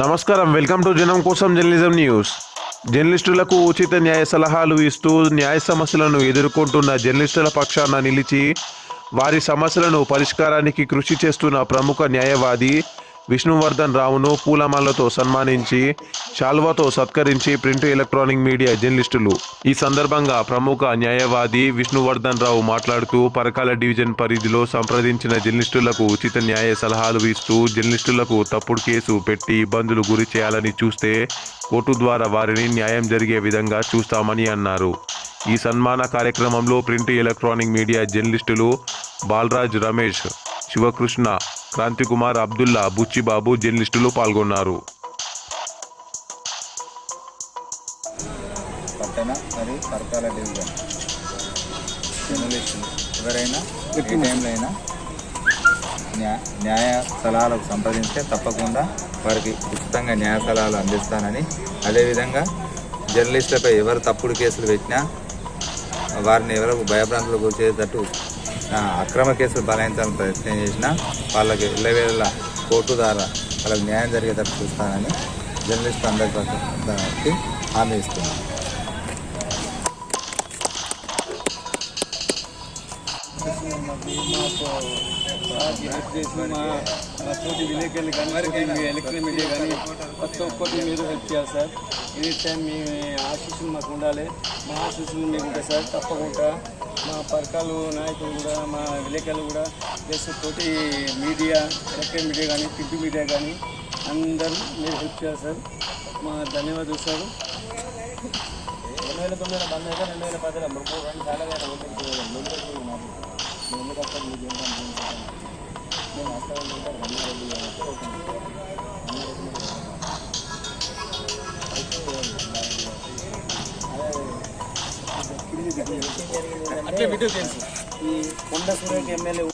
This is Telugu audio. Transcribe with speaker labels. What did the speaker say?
Speaker 1: నమస్కారం. వెల్కమ్ టు జనం కోసం జర్నలిజం న్యూస్. జర్నలిస్టులకు ఉచిత న్యాయ సలహాలు ఇస్తూ న్యాయ సమస్యలను ఎదుర్కొంటున్న జర్నలిస్టుల పక్షాన నిలిచి వారి సమస్యలను పరిష్కారానికి కృషి చేస్తున్న ప్రముఖ న్యాయవాది విష్ణువర్ధన్ రావును పూలమాలతో సన్మానించి శాల్వాతో సత్కరించి ప్రింట్ ఎలక్ట్రానిక్ మీడియా జర్నలిస్టులు. ఈ సందర్భంగా ప్రముఖ న్యాయవాది విష్ణువర్ధన్ రావు మాట్లాడుతూ పరకాల డివిజన్ పరిధిలో సంప్రదించిన జర్నలిస్టులకు ఉచిత న్యాయ సలహాలు ఇస్తూ జర్నలిస్టులకు తప్పుడు కేసు పెట్టి ఇబ్బందులు గురి చేయాలని చూస్తే కోర్టు ద్వారా వారిని న్యాయం జరిగే విధంగా చూస్తామని అన్నారు. ఈ సన్మాన కార్యక్రమంలో ప్రింట్ ఎలక్ట్రానిక్ మీడియా జర్నలిస్టులు బాలరాజ్ రమేష్ శివకృష్ణ క్రాంతికుమార్ అబ్దుల్లా బుచ్చిబాబు జర్నలిస్టులు పాల్గొన్నారు.
Speaker 2: పట్టణ మరియు పరకాల డివిజన్. జర్నలిస్టులు ఎవరైనా ఏ టైంలో అయినా న్యా న్యాయ సలహాలకు సంప్రదింస్తే తప్పకుండా వారికి ఉచితంగా న్యాయ సలహాలు అందిస్తానని అదేవిధంగా జర్నలిస్టులపై ఎవరు తప్పుడు కేసులు పెట్టినా వారిని ఎవరికి భయభ్రాంతులకు గురిచేటట్టు ఆ, అక్రమ కేసులు బలాయించాలని ప్రయత్నం చేసినా వాళ్ళకి ఇళ్ళవేళ కోర్టు ద్వారా వాళ్ళకి న్యాయం జరిగేటట్టు చూస్తానని జర్నలిస్ట్ అందరికీ హామీ ఇస్తున్నాను.
Speaker 3: మా మా తోటి విలేకరులు కానీ మీ ఎలక్ట్రిక్ మీడియా కానీ ప్రతి ఒక్కటి మీరు హెల్ప్ చేయాలి సార్. ఎనీ టైం మీ ఆశీస్సులు మాకు ఉండాలి. మా ఆశీస్సులు మీకు ఉంటాయి సార్. తప్పకుండా మా పరకాలు నాయకులు కూడా మా విలేకరులు కూడా ప్లస్ తోటి మీడియా ఎలక్ట్రిక్ మీడియా కానీ ప్రింట్ మీడియా కానీ అందరూ మీరు హెల్ప్ చేయాలి సార్. మా ధన్యవాదాలు సార్. రెండు వేల తొమ్మిది బంద్ అయితే రెండు వేల పదిలో మూడు రెండు సార్లు ఎందుకు మీకు ఏంటంటే నేను వాస్తవంగా ఉంటాను అట్లే వీడియో తెలుసు ఈ కొండ సూర్యకి ఎమ్మెల్యే